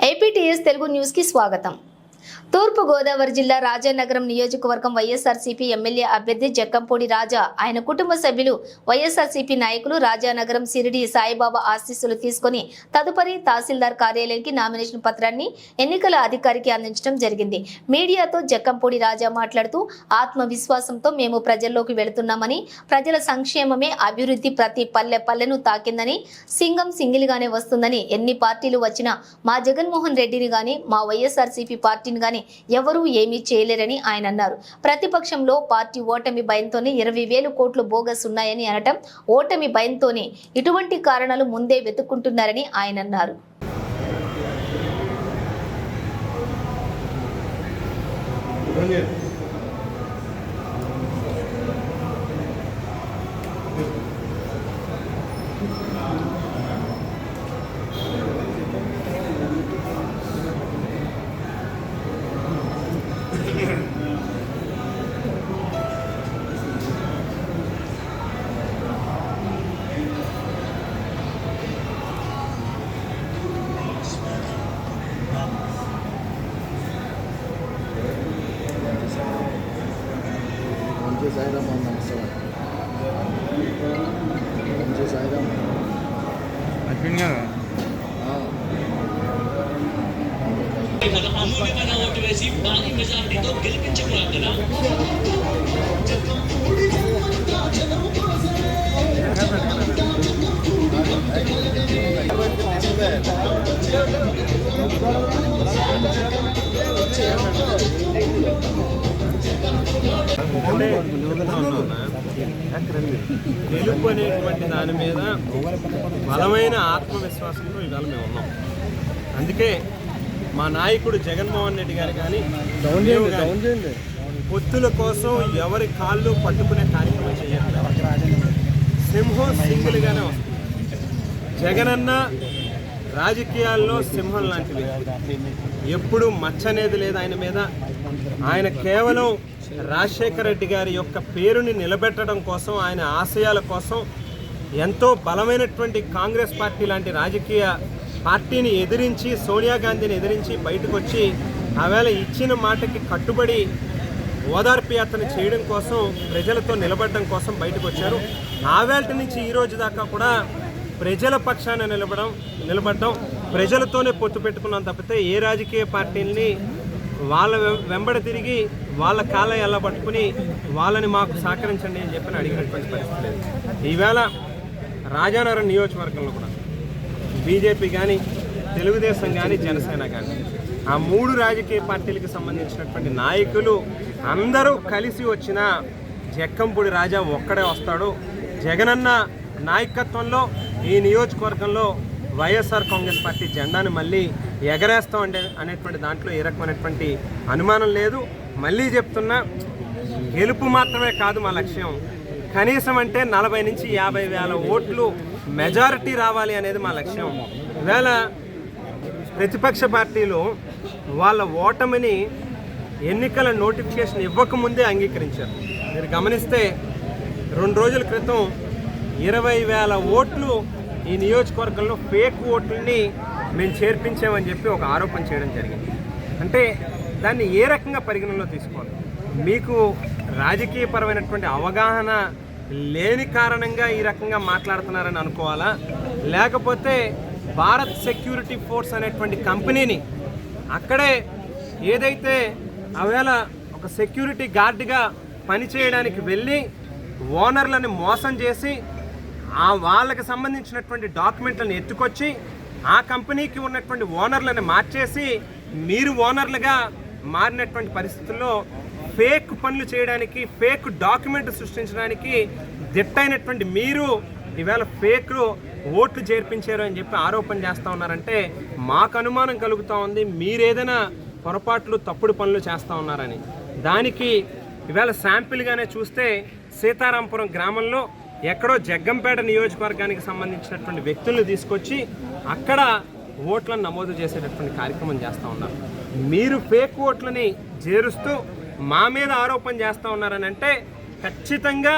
APTS Telugu న్యూస్కి స్వాగతం. తూర్పుగోదావరి జిల్లా రాజానగరం నియోజకవర్గం వైఎస్ఆర్సీపీ ఎమ్మెల్యే అభ్యర్థి జక్కంపూడి రాజా. ఆయన కుటుంబ సభ్యులు వైఎస్ఆర్సీపీ నాయకులు రాజానగరం సిరిడి సాయిబాబా ఆశీస్సులు తీసుకొని తదుపరి తహసీల్దార్ కార్యాలయానికి నామినేషన్ పత్రాన్ని ఎన్నికల అధికారికి అందించడం జరిగింది. మీడియాతో జక్కంపూడి రాజా మాట్లాడుతూ ఆత్మవిశ్వాసంతో మేము ప్రజల్లోకి వెళుతున్నామని ప్రజల సంక్షేమమే అభివృద్ధి ప్రతి పల్లె పల్లెను తాకిందని సింగం సింగిల్గానే వస్తుందని ఎన్ని పార్టీలు వచ్చినా మా జగన్మోహన్ రెడ్డిని గాని మా వైఎస్ఆర్సీపీ పార్టీని గాని ఎవరూ ఏమీ చేయలేరని ఆయన అన్నారు. ప్రతిపక్షంలో పార్టీ ఓటమి భయంతోనే ఇరవై వేలు కోట్లు బోగస్ ఉన్నాయని అనటం ఓటమి భయంతోనే ఇటువంటి కారణాలు ముందే వెతుక్కుంటున్నారని ఆయన అన్నారు. جزائر من سوا جزائر من اه Kalau kamu ni mana waktu resi, bani mesti ambil tu gelipin cemburu tu. గెలుపు అనేటువంటి దాని మీద బలమైన ఆత్మవిశ్వాసంతో ఇవాళ మేము ఉన్నాం. అందుకే మా నాయకుడు జగన్మోహన్ రెడ్డి గారు కానీ పొత్తుల కోసం ఎవరి కాళ్ళు పట్టుకునే కార్యక్రమం చేయాలి సింహం సింగిల్గానే వస్తుంది. జగనన్న రాజకీయాల్లో సింహం లాంటి వ్యక్తి. ఎప్పుడు మచ్చ అనేది లేదు ఆయన మీద. ఆయన కేవలం రాజశేఖర రెడ్డి గారి యొక్క పేరుని నిలబెట్టడం కోసం ఆయన ఆశయాల కోసం ఎంతో బలమైనటువంటి కాంగ్రెస్ పార్టీ లాంటి రాజకీయ పార్టీని ఎదిరించి సోనియా గాంధీని ఎదిరించి బయటకు వచ్చి ఆవేళ ఇచ్చిన మాటకి కట్టుబడి ఓదార్పు యాత్ర చేయడం కోసం ప్రజలతో నిలబడడం కోసం బయటకు వచ్చారు ఆవేళ నుంచి ఈ రోజు దాకా కూడా ప్రజల పక్షాన నిలబడం నిలబడడం ప్రజలతోనే పొత్తు పెట్టుకున్నాం తప్పితే ఏ రాజకీయ పార్టీల్ని వాళ్ళ వెం- వెంబడ తిరిగి వాళ్ళ కాళ్ళ ఎలా పట్టుకుని వాళ్ళని మాకు సహకరించండి అని చెప్పి అడిగినటువంటి పరిస్థితి లేదు. ఈవేళ రాజానగరం నియోజకవర్గంలో కూడా బీజేపీ కానీ తెలుగుదేశం కానీ జనసేన కానీ ఆ మూడు రాజకీయ పార్టీలకు సంబంధించినటువంటి నాయకులు అందరూ కలిసి వచ్చిన జక్కంపూడి రాజా ఒక్కడే వస్తాడు. జగనన్న నాయకత్వంలో ఈ నియోజకవర్గంలో వైఎస్ఆర్ కాంగ్రెస్ పార్టీ జెండాను మళ్ళీ ఎగరేస్తాం అంటే అనేటువంటి దాంట్లో ఏ రకమైనటువంటి అనుమానం లేదు. మళ్ళీ చెప్తున్నా గెలుపు మాత్రమే కాదు మా లక్ష్యం. కనీసం అంటే నలభై నుంచి యాభై వేల ఓట్లు మెజారిటీ రావాలి అనేది మా లక్ష్యం. ఈవేళ ప్రతిపక్ష పార్టీలు వాళ్ళ ఓటమిని ఎన్నికల నోటిఫికేషన్ ఇవ్వకముందే అంగీకరించారు. మీరు గమనిస్తే రెండు రోజుల క్రితం ఇరవై వేల ఓట్లు ఈ నియోజకవర్గంలో ఫేక్ ఓట్లని మేము చేర్పించామని చెప్పి ఒక ఆరోపణ చేయడం జరిగింది. అంటే దాన్ని ఏ రకంగా పరిగణనలో తీసుకోవాలి? మీకు రాజకీయపరమైనటువంటి అవగాహన లేని కారణంగా ఈ రకంగా మాట్లాడుతున్నారని అనుకోవాలా? లేకపోతే భారత్ సెక్యూరిటీ ఫోర్స్ అనేటువంటి కంపెనీని అక్కడే ఏదైతే ఆవేళ ఒక సెక్యూరిటీ గార్డ్గా పనిచేయడానికి వెళ్ళి ఓనర్లను మోసం చేసి ఆ వాళ్ళకి సంబంధించినటువంటి డాక్యుమెంట్లను ఎత్తుకొచ్చి ఆ కంపెనీకి ఉన్నటువంటి ఓనర్లను మార్చేసి మీరు ఓనర్లుగా మారినటువంటి పరిస్థితుల్లో ఫేక్ పనులు చేయడానికి ఫేక్ డాక్యుమెంట్ సృష్టించడానికి దిట్టైనటువంటి మీరు ఈవేళ ఫేక్ ఓట్లు చేర్పించారు అని చెప్పి ఆరోపణ చేస్తూ ఉన్నారంటే మాకు అనుమానం కలుగుతూ ఉంది. మీరేదైనా పొరపాట్లు తప్పుడు పనులు చేస్తూ ఉన్నారని. దానికి ఈవేళ శాంపిల్గానే చూస్తే సీతారాంపురం గ్రామంలో ఎక్కడో జగ్గంపేట నియోజకవర్గానికి సంబంధించినటువంటి వ్యక్తులను తీసుకొచ్చి అక్కడ ఓట్లను నమోదు చేసేటటువంటి కార్యక్రమం చేస్తూ ఉన్నారు. మీరు ఫేక్ ఓట్లని చేరుస్తూ మా మీద ఆరోపణ చేస్తూ ఉన్నారని అంటే ఖచ్చితంగా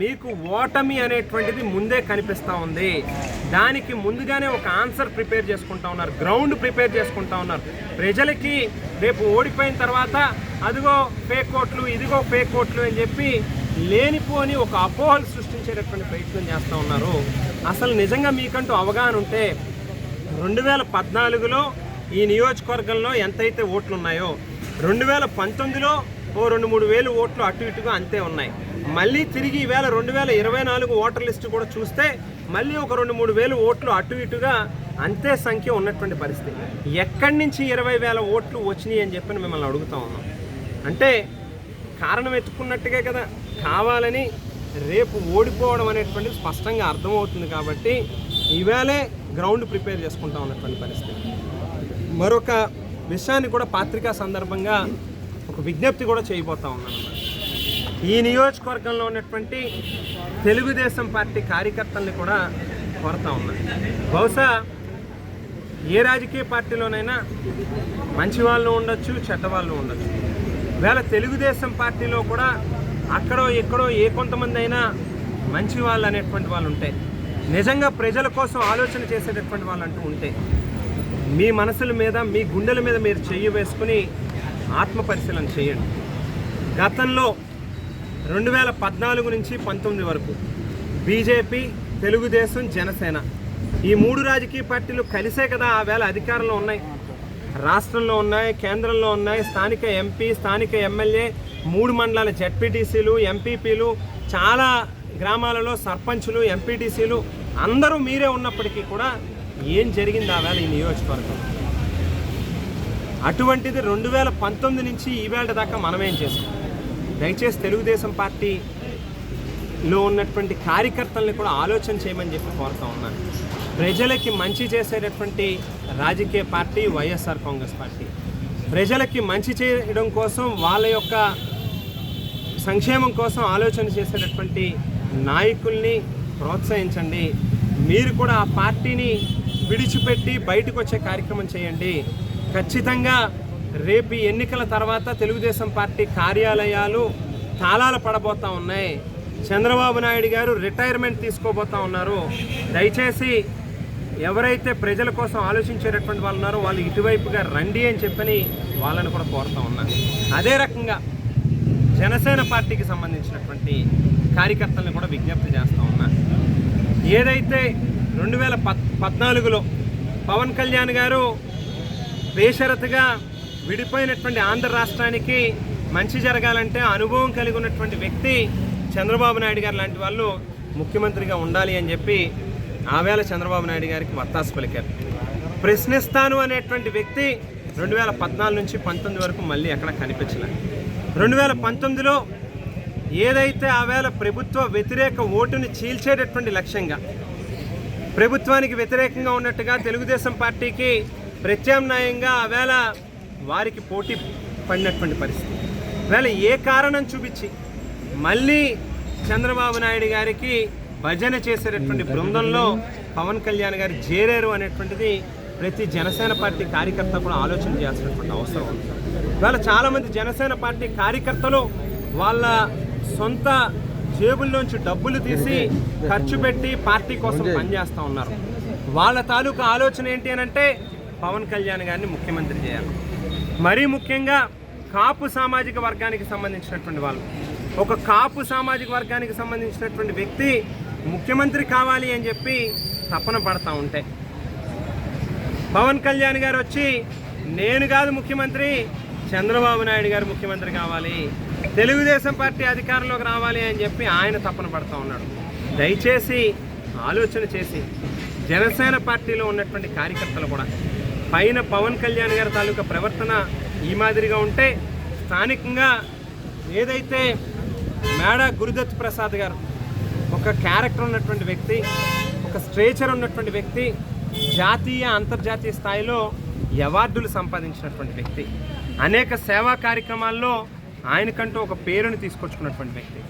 మీకు ఓటమి అనేటువంటిది ముందే కనిపిస్తూ ఉంది. దానికి ముందుగానే ఒక ఆన్సర్ ప్రిపేర్ చేసుకుంటా ఉన్నారు గ్రౌండ్ ప్రిపేర్ చేసుకుంటా ఉన్నారు. ప్రజలకి రేపు ఓడిపోయిన తర్వాత అదిగో ఫేక్ ఓట్లు ఇదిగో ఫేక్ ఓట్లు అని చెప్పి లేనిపోని ఒక అపోహలు సృష్టించేటటువంటి ప్రయత్నం చేస్తూ ఉన్నారు. అసలు నిజంగా మీకంటూ అవగాహన ఉంటే రెండు వేల పద్నాలుగులో ఈ నియోజకవర్గంలో ఎంతైతే ఓట్లు ఉన్నాయో రెండు వేల పంతొమ్మిదిలో ఓ రెండు మూడు వేలు ఓట్లు అటు ఇటుగా అంతే ఉన్నాయి. మళ్ళీ తిరిగి ఈవేళ రెండు వేల ఇరవై నాలుగు ఓటర్ లిస్టు కూడా చూస్తే మళ్ళీ ఒక రెండు మూడు వేలు ఓట్లు అటు ఇటుగా అంతే సంఖ్య ఉన్నటువంటి పరిస్థితి. ఎక్కడి నుంచి ఇరవై వేల ఓట్లు వచ్చినాయి అని చెప్పి మిమ్మల్ని అడుగుతా ఉన్నాం. అంటే కారణం ఎత్తుకున్నట్టుగా కదా. కావాలని రేపు ఓడిపోవడం అనేటువంటిది స్పష్టంగా అర్థమవుతుంది కాబట్టి ఈవేళే గ్రౌండ్ ప్రిపేర్ చేసుకుంటా ఉన్నటువంటి పరిస్థితి. మరొక విషయాన్ని కూడా పాత్రికా సందర్భంగా ఒక విజ్ఞప్తి కూడా చేయబోతా ఉన్నాను. ఈ నియోజకవర్గంలో ఉన్నటువంటి తెలుగుదేశం పార్టీ కార్యకర్తల్ని కూడా కోరుతా ఉన్నాను. బహుశా ఏ రాజకీయ పార్టీలోనైనా మంచి వాళ్ళు ఉండొచ్చు చెడ్డ వాళ్ళు ఉండొచ్చు. వేళ తెలుగుదేశం పార్టీలో కూడా అక్కడో ఎక్కడో ఏ కొంతమంది అయినా మంచి వాళ్ళు అనేటువంటి వాళ్ళు ఉంటాయి. నిజంగా ప్రజల కోసం ఆలోచన చేసేటటువంటి వాళ్ళు అంటూ ఉంటాయి. మీ మనసుల మీద మీ గుండెల మీద మీరు చెయ్యి వేసుకుని ఆత్మ పరిశీలన చేయండి. గతంలో రెండు వేల పద్నాలుగు నుంచి పంతొమ్మిది వరకు బీజేపీ తెలుగుదేశం జనసేన ఈ మూడు రాజకీయ పార్టీలు కలిసే కదా ఆ వేళ అధికారంలో ఉన్నాయి. రాష్ట్రంలో ఉన్నాయి కేంద్రంలో ఉన్నాయి. స్థానిక ఎంపీ స్థానిక ఎమ్మెల్యే మూడు మండలాల జెడ్పీటీసీలు ఎంపీపీలు చాలా గ్రామాలలో సర్పంచులు ఎంపీటీసీలు అందరూ మీరే ఉన్నప్పటికీ కూడా ఏం జరిగింది ఆ వేళ ఈ నియోజకవర్గం? అటువంటిది రెండు వేల పంతొమ్మిది నుంచి ఈవేళ దాకా మనమేం చేసాం? దయచేసి తెలుగుదేశం పార్టీలో ఉన్నటువంటి కార్యకర్తల్ని కూడా ఆలోచన చేయమని చెప్పి కోరుతా ఉన్నాను. ప్రజలకి మంచి చేసేటటువంటి రాజకీయ పార్టీ వైఎస్ఆర్ కాంగ్రెస్ పార్టీ. ప్రజలకి మంచి చేయడం కోసం వాళ్ళ యొక్క సంక్షేమం కోసం ఆలోచన చేసేటటువంటి నాయకుల్ని ప్రోత్సహించండి. మీరు కూడా ఆ పార్టీని విడిచిపెట్టి బయటకు వచ్చే కార్యక్రమం చేయండి. ఖచ్చితంగా రేపు ఎన్నికల తర్వాత తెలుగుదేశం పార్టీ కార్యాలయాలు తాళాలు పడబోతా ఉన్నాయి. చంద్రబాబు నాయుడు గారు రిటైర్మెంట్ తీసుకోబోతా ఉన్నారు. దయచేసి ఎవరైతే ప్రజల కోసం ఆలోచించేటటువంటి వాళ్ళు ఉన్నారో వాళ్ళు ఇటువైపుగా రండి అని చెప్పని వాళ్ళని కూడా కోరుతా ఉన్నాను అదే రకంగా జనసేన పార్టీకి సంబంధించినటువంటి కార్యకర్తలను కూడా విజ్ఞప్తి చేస్తూ ఉన్నాను ఏదైతే రెండు వేల పద్నాలుగులో పవన్ కళ్యాణ్ గారు బేషరతుగా విడిపోయినటువంటి ఆంధ్ర రాష్ట్రానికి మంచి జరగాలంటే అనుభవం కలిగి ఉన్నటువంటి వ్యక్తి చంద్రబాబు నాయుడు గారు లాంటి వాళ్ళు ముఖ్యమంత్రిగా ఉండాలి అని చెప్పి ఆవేళ చంద్రబాబు నాయుడు గారికి వత్తాసు పలికారు. ప్రశ్నిస్తాను అనేటువంటి వ్యక్తి రెండు వేల పద్నాలుగు నుంచి పంతొమ్మిది వరకు మళ్ళీ ఎక్కడ కనిపించలేదు రెండు వేల పంతొమ్మిదిలో ఏదైతే ఆవేళ ప్రభుత్వ వ్యతిరేక ఓటుని చీల్చేటటువంటి లక్ష్యంగా ప్రభుత్వానికి వ్యతిరేకంగా ఉన్నట్టుగా తెలుగుదేశం పార్టీకి ప్రత్యామ్నాయంగా ఆవేళ వారికి పోటీ పడినటువంటి పరిస్థితి. వేళ ఏ కారణం చూపించి మళ్ళీ చంద్రబాబు నాయుడు గారికి భజన చేసేటటువంటి బృందంలో పవన్ కళ్యాణ్ గారు చేరారు అనేటువంటిది ప్రతి జనసేన పార్టీ కార్యకర్త కూడా ఆలోచన చేయాల్సినటువంటి అవసరం ఉంది. ఇవాళ చాలామంది జనసేన పార్టీ కార్యకర్తలు వాళ్ళ సొంత జేబుల్లోంచి డబ్బులు తీసి ఖర్చు పెట్టి పార్టీ కోసం పనిచేస్తూ ఉన్నారు. వాళ్ళ తాలూకా ఆలోచన ఏంటి అని అంటే పవన్ కళ్యాణ్ గారిని ముఖ్యమంత్రి చేయాలి. మరీ ముఖ్యంగా కాపు సామాజిక వర్గానికి సంబంధించినటువంటి వాళ్ళు. ఒక కాపు సామాజిక వర్గానికి సంబంధించినటువంటి వ్యక్తి ముఖ్యమంత్రి కావాలి అని చెప్పి తపన పడతా ఉంటాయి పవన్ కళ్యాణ్ గారు వచ్చి నేను కాదు ముఖ్యమంత్రి చంద్రబాబు నాయుడు గారు ముఖ్యమంత్రి కావాలి. తెలుగుదేశం పార్టీ అధికారంలోకి రావాలి అని చెప్పి ఆయన తపన పడుతూ ఉన్నాడు. దయచేసి ఆలోచన చేసి జనసేన పార్టీలో ఉన్నటువంటి కార్యకర్తలు కూడా పైన పవన్ కళ్యాణ్ గారి తాలూకా ప్రవర్తన ఈ మాదిరిగా ఉంటే స్థానికంగా ఏదైతే మేడ గురుదత్ ప్రసాద్ గారు ఒక క్యారెక్టర్ ఉన్నటువంటి వ్యక్తి ఒక స్ట్రేచర్ ఉన్నటువంటి వ్యక్తి జాతీయ అంతర్జాతీయ స్థాయిలో అవార్డులు సంపాదించినటువంటి వ్యక్తి. అనేక సేవా కార్యక్రమాల్లో ఆయనకంటూ ఒక పేరుని తీసుకొచ్చుకున్నటువంటి వ్యక్తి.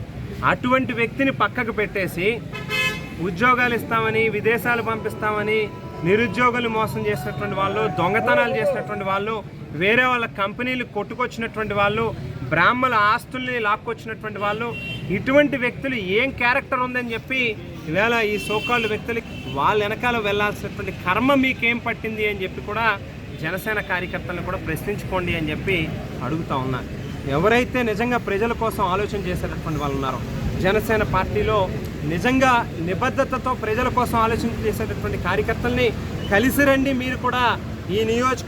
అటువంటి వ్యక్తిని పక్కకు పెట్టేసి ఉద్యోగాలు ఇస్తామని విదేశాలు పంపిస్తామని నిరుద్యోగులు మోసం చేసినటువంటి వాళ్ళు దొంగతనాలు చేసినటువంటి వాళ్ళు వేరే వాళ్ళ కంపెనీలు కొట్టుకొచ్చినటువంటి వాళ్ళు బ్రాహ్మణ ఆస్తుల్ని లాక్కొచ్చినటువంటి వాళ్ళు ఇటువంటి వ్యక్తులు ఏం క్యారెక్టర్ ఉందని చెప్పి ఈవేళ ఈ సోకాళ్ళు వ్యక్తులు వాళ్ళ వెనకాల వెళ్ళాల్సినటువంటి కర్మ మీకేం పట్టింది అని చెప్పి కూడా జనసేన కార్యకర్తలను కూడా ప్రశ్నించుకోండి అని చెప్పి అడుగుతా ఉన్నాను ఎవరైతే నిజంగా ప్రజల కోసం ఆలోచన చేసేటటువంటి వాళ్ళు ఉన్నారో జనసేన పార్టీలో నిజంగా నిబద్ధతతో ప్రజల కోసం ఆలోచన చేసేటటువంటి కార్యకర్తల్ని కలిసి రండి మీరు కూడా ఈ నియోజక